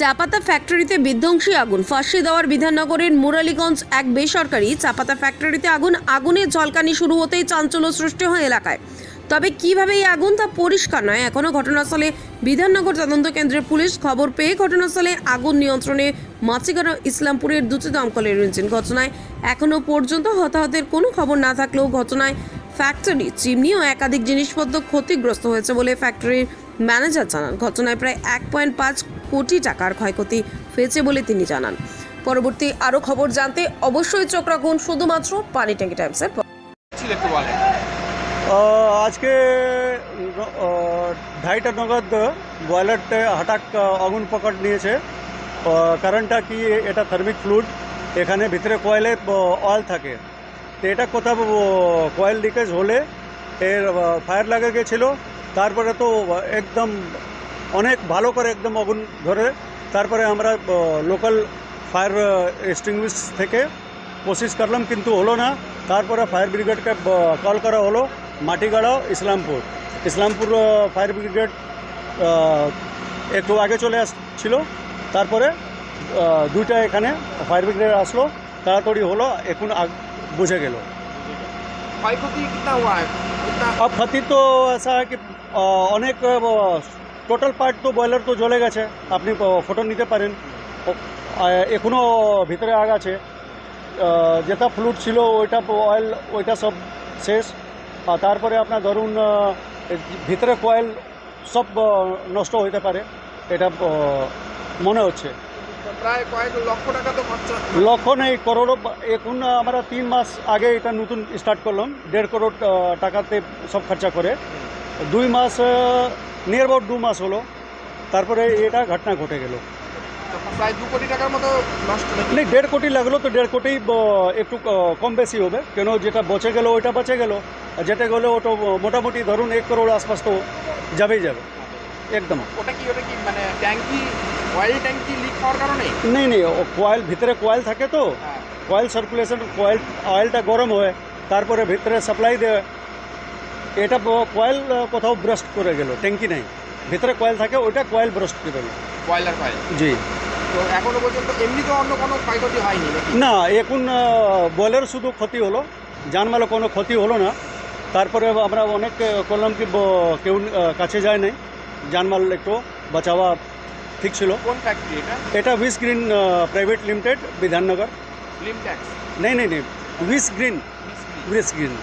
চাপাতা ফ্যাক্টরিতে বিধ্বংসী আগুন। ফাঁসি দেওয়ার বিধাননগরের মুরালীগঞ্জ এক বেসরকারি চাপাতা ফ্যাক্টরিতে আগুন আগুনের ঝলকানি শুরু হতেই চাঞ্চল্য সৃষ্টি হয় এলাকায়। তবে কীভাবে এই আগুন তা পরিষ্কার নয় এখনও ঘটনাস্থলে বিধাননগর তদন্ত কেন্দ্রের পুলিশ খবর পেয়ে ঘটনাস্থলে আগুন নিয়ন্ত্রণে মাছিগাড়া ইসলামপুরের দুটি দমকলের ইঞ্জিন ঘটনায় এখনও পর্যন্ত হতাহতের কোনো খবর না থাকলেও ঘটনায় ফ্যাক্টরি চিমনি ও একাধিক জিনিসপত্র ক্ষতিগ্রস্ত হয়েছে বলে ফ্যাক্টরির ম্যানেজার জানান ঘটনায় প্রায় এক পয়েন্ট পাঁচ কোটি টাকার ক্ষয়ক্ষতি হয়েছে বলে তিনি জানান। পরবর্তী আরও খবর জানতে অবশ্যই চোখ রাখুন শুধুমাত্র পানি ট্যাঙ্কি টাইমসের আজকে ঢাইটা নগদ বয়লারতে হঠাৎ আগুন পকট নিয়েছে। কারণটা কি এটা থার্মিক ফ্লুড এখানে ভিতরে কয়েলে অয়েল থাকে। তো এটা কোথাও কয়েল লিকেজ হলে এর ফায়ার লাগে গেছিল। তারপরে তো একদম অনেক ভালো করে একদম আগুন ধরে। তারপরে আমরা লোকাল ফায়ার এক্সটিংগুইশ থেকে কোশিশ করলাম, কিন্তু হলো না। তারপরে ফায়ার ব্রিগেডকে কল করা হলো মাটিগাড়া, ইসলামপুর। ইসলামপুর ফায়ার ব্রিগেড একটু আগে চলে আসছিল। তারপরে দুইটা এখানে ফায়ার ব্রিগেড আসলো। তাড়াতাড়ি হলো, এখন বুঝে গেল। ক্ষয়ক্ষতি कितना हुआ है कितना अब ক্ষতি তো ऐसा है कि আহ, অনেক টোটাল পার্ট তো বয়লার তো জ্বলে গেছে আপনি ফটো নিতে পারেন ও- আহ, এখনো ভিতরে আগ আছে আহ, যেটা ফ্লুট ছিল ওইটা অয়েল ওইটা সব শেষ আর তারপরে আপনার ধরুন আহ, ভিতরে কয়েল সব আহ, নষ্ট হইতে পারে এটা আহ, মনে হচ্ছে প্রায় কয়েক লক্ষ টাকা তো খরচা লক্ষ নেই করোড় এখন আমরা তিন মাস আগে এটা নতুন স্টার্ট করলাম দেড় করোড় টাকাতে সব খরচা করে। দুই মাস নিয়ার অ্যাবাউট দু মাস হলো তারপরে এটা ঘটনা ঘটে গেল। প্রায় দু কোটি টাকার মতো নষ্ট মানে দেড় কোটি লাগল তো দেড় কোটি একটু কম বেশি হবে। কেন যেটা বচে গেল ওইটা বেঁচে গেল। আর যেটা গেলো ওটা মোটামুটি ধরুন এক করোড় আশপাশ তো যাবেই যাবে। একদম। ওটা কি ওটা কি মানে ট্যাঙ্কি অয়েল ট্যাঙ্কি লিক হওয়ার কারণে? নেই নেই কয়েল ভিতরে কয়েল থাকে তো। হ্যাঁ। কয়েল সার্কুলেশন কয়েল অয়েলটা গরম হয় তারপরে ভিতরে সাপ্লাই দেয়। এটা কয়েল কোথাও ব্রাস্ট করে গেল ট্যাঙ্কি নেই। ভিতরে কয়েল থাকে ওইটা কয়েল ব্রাস্ট করে গেল। Boiler coil? জি। তো এখনও পর্যন্ত এমনি তো অন্য কোনো ক্ষয়ক্ষতি হয়নি না এখন বয়লার শুধু ক্ষতি হলো জানমালে কোনো ক্ষতি হলো না। তারপরে আমরা অনেক করলাম কি কেউ কাছে যায় নাই। জানমাল একটু বাঁচাওয়া ঠিক ছিল কোন ফ্যাক্টরি এটা এটা উইস গ্রিন প্রাইভেট লিমিটেড বিধাননগর লিম ট্যাক্স নেই নেই নেই উইস গ্রিন উইস গ্রিন